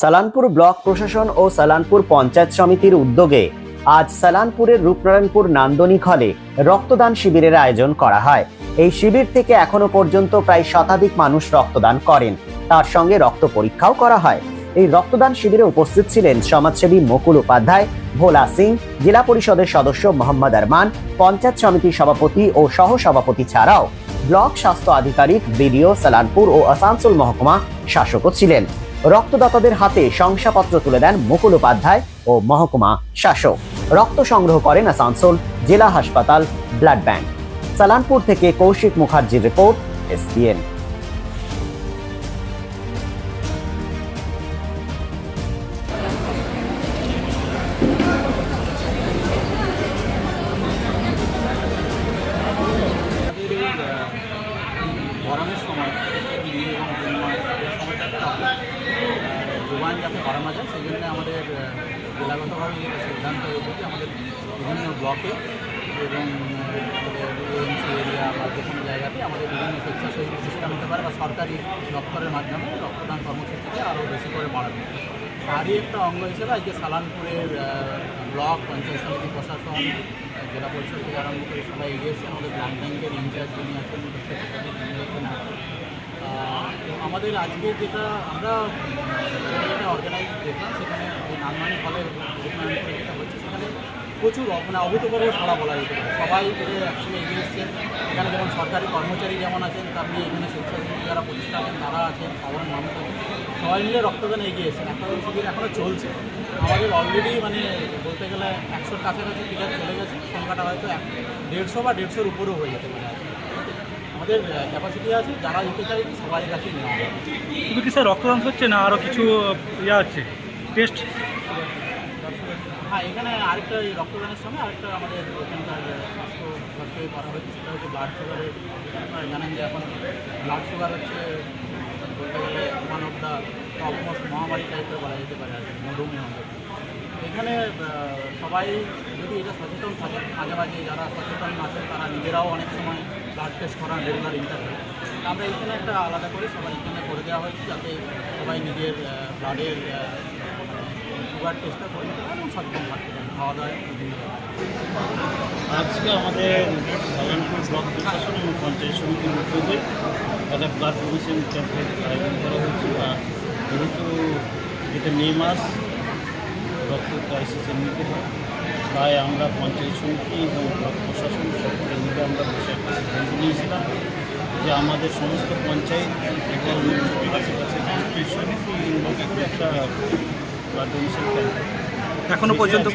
Salanpur block প্রশাসন ও সালানপুর পঞ্চায়েত সমিতির উদ্যোগে আজ সালানপুরের রূপনারায়ণপুর নান্দনিক হলে রক্তদান শিবিরের আয়োজন করা হয়। এই শিবির থেকে এখনও পর্যন্ত প্রায় শতাধিক মানুষ রক্তদান করেন। তার সঙ্গে রক্ত পরীক্ষাও করা হয়। এই রক্তদান শিবিরে উপস্থিত ছিলেন সমাজসেবী মুকুল উপাধ্যায়, ভোলা সিং, জেলা পরিষদের সদস্য মোহাম্মদ আরমান, পঞ্চায়েত সমিতির সভাপতি ও সহ সভাপতি ছাড়াও ব্লক স্বাস্থ্য আধিকারিক, বিডিও, সালানপুর ও আসানসোল মহকুমা শাসকও ছিলেন। রক্তদাতাদের হাতে শংসাপত্র তুলে দেন মুকুল উপাধ্যায় ও মহকুমা শাসক। রক্ত সংগ্রহ করেন আসানসোল জেলা হাসপাতাল ব্লাড ব্যাংক। সালানপুর থেকে কৌশিক মুখার্জির রিপোর্ট, এসপিএন। সময় মে এবং জুন মাস এই সময়টাতে আমরা যোগান যাতে বাড়ানো যায় সেই জন্য আমাদের জেলাগতভাবে এটা সিদ্ধান্ত হয়েছে যে আমাদের বিভিন্ন ব্লকে এবং এমসি এরিয়া বা যে কোনো জায়গাতে আমাদের বিভিন্ন স্বেচ্ছাসেবী প্রতিষ্ঠান হতে পারে বা সরকারি দপ্তরের মাধ্যমে রক্তদান কর্মসূচিকে আরও বেশি করে বাড়ানো। তারই একটা অঙ্গ হিসেবে আজকে সালানপুরের ব্লক, পঞ্চায়েত সমিতি, প্রশাসন জেলা পরিষদ থেকে আরম্ভ করে সবাই এগিয়েছে আমাদের ব্লাড ব্যাংকের ইনচার্জ যিনি আছেন ডক্টর সেক্রেটারি তিনি এখানে আছেন। আহ, তো আমাদের আজকে যেটা আমরা যেটা অর্গানাইজ দেখলাম, সেখানে ওই নানমানি রূপনারায়ণ করে যেটা হচ্ছে, সেখানে প্রচুর মানে অভূতপূর্ব সাড়া বলা যেতে পারে। সবাই মিলে একসঙ্গে এগিয়ে এসছেন এখানে যেমন সরকারি কর্মচারী যেমন আছেন তেমনি এখানে স্বেচ্ছাসেবী যারা প্রতিষ্ঠা আছেন, তারা আছেন সাধারণ মানুষ আছেন সবাই মিলে রক্তদান এগিয়ে এসেছেন। রক্তদান শিবির এখনও চলছে। আমাদের অলরেডি মানে বলতে গেলে একশোর কাছাকাছি ফিগার চলে গেছে। সংখ্যাটা হয়তো এক দেড়শো বা দেড়শোর উপরেও হয়ে যেতে পারে। আমাদের ক্যাপাসিটি আছে যারা দিতে চাই সবাই কাছে নেওয়া শুধু কি স্যার রক্তদান হচ্ছে না আরও কিছু ইয়ে আছে? টেস্ট? হ্যাঁ এখানে আরেকটা এই রক্তদানের সময় আরেকটা আমাদের এখানকার স্বাস্থ্য দপ্তরে করা হয়েছে সেটা হচ্ছে ব্লাড সুগারের আপনারা জানেন যে এখন ব্লাড সুগার হচ্ছে বলতে গেলে ওয়ান অফ দ্য টপমোস্ট মহামারী টাইপের বলা যেতে পারে আর মধুমেহ এখানে সবাই যদি এটা সচেতন থাকে মাঝে মাঝে যারা সচেতন আছেন তারা নিজেরাও অনেক সময় ব্লাড টেস্ট করা রেগুলার ইন্টারভেল আমরা এখানে একটা আলাদা করে সবাই এখানে করে দেওয়া হয়েছে, যাতে সবাই নিজের ব্লাডের সুগার টেস্টটা করে নিতে পারে এবং সচেতন থাকতে পারে খাওয়া বিভিন্ন আজকে আমাদের সালানপুর ব্লক প্রশাসন এবং পঞ্চায়েত সমিতির উদ্যোগে একটা ব্লাড ডোনেশন ক্যাম্পের আয়োজন করা হয়েছে। আর যেহেতু এটা মে মাস রক্ত ক্রাইসিস এমনিতে হয় তাই আমরা পঞ্চায়েত সমিতি এবং ব্লক প্রশাসন সকলে মিলে আমরা বসে একটা সিদ্ধান্ত নিয়েছিলাম যে আমাদের সমস্ত পঞ্চায়েত এবং আশেপাশে একটা এখনও পর্যন্ত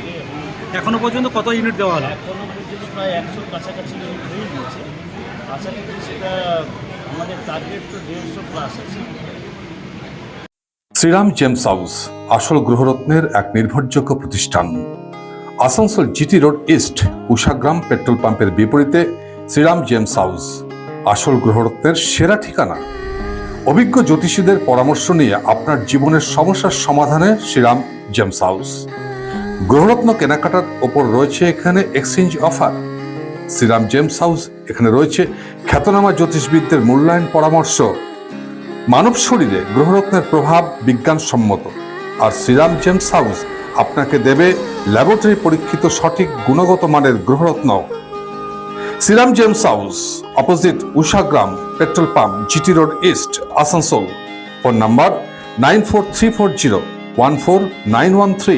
এখনও পর্যন্ত কত ইউনিট দেওয়া হলো? এখনও পর্যন্ত প্রায় একশোর কাছাকাছি ইউনিট হয়ে গিয়েছে। আশা করছি সেটা আমাদের টার্গেট তো দেড়শো প্লাস আছে। শ্রীরাম জেমস হাউস আসল গ্রহরত্নের এক নির্ভরযোগ্য প্রতিষ্ঠান। Asansol GT road east Ushagram petrol পাম্পের বিপরীতে শ্রীরাম জেমস হাউস। আসল গ্রহরত্নের সেরা ঠিকানা। অভিজ্ঞ জ্যোতিষীদের পরামর্শ নিয়ে আপনার জীবনের সমস্যার সমাধানে শ্রীরাম জেমস হাউস। গ্রহরত্ন কেনাকাটার ওপর রয়েছে এখানে exchange offer. Shriram gems house এখানে রয়েছে খ্যাতনামা জ্যোতিষবিদদের মূল্যায়ন পরামর্শ। মানব শরীরে গ্রহরত্নের প্রভাব বিজ্ঞানসম্মত। আর শ্রীরাম জেমস হাউস আপনাকে দেবে ল্যাবরেটরি পরীক্ষিত সঠিক গুণগত মানের গ্রহরত্ন। Shriram gems house, opposite Ushagram petrol pump, GT road east, Asansol. Phone number nine four three four zero one four nine one three.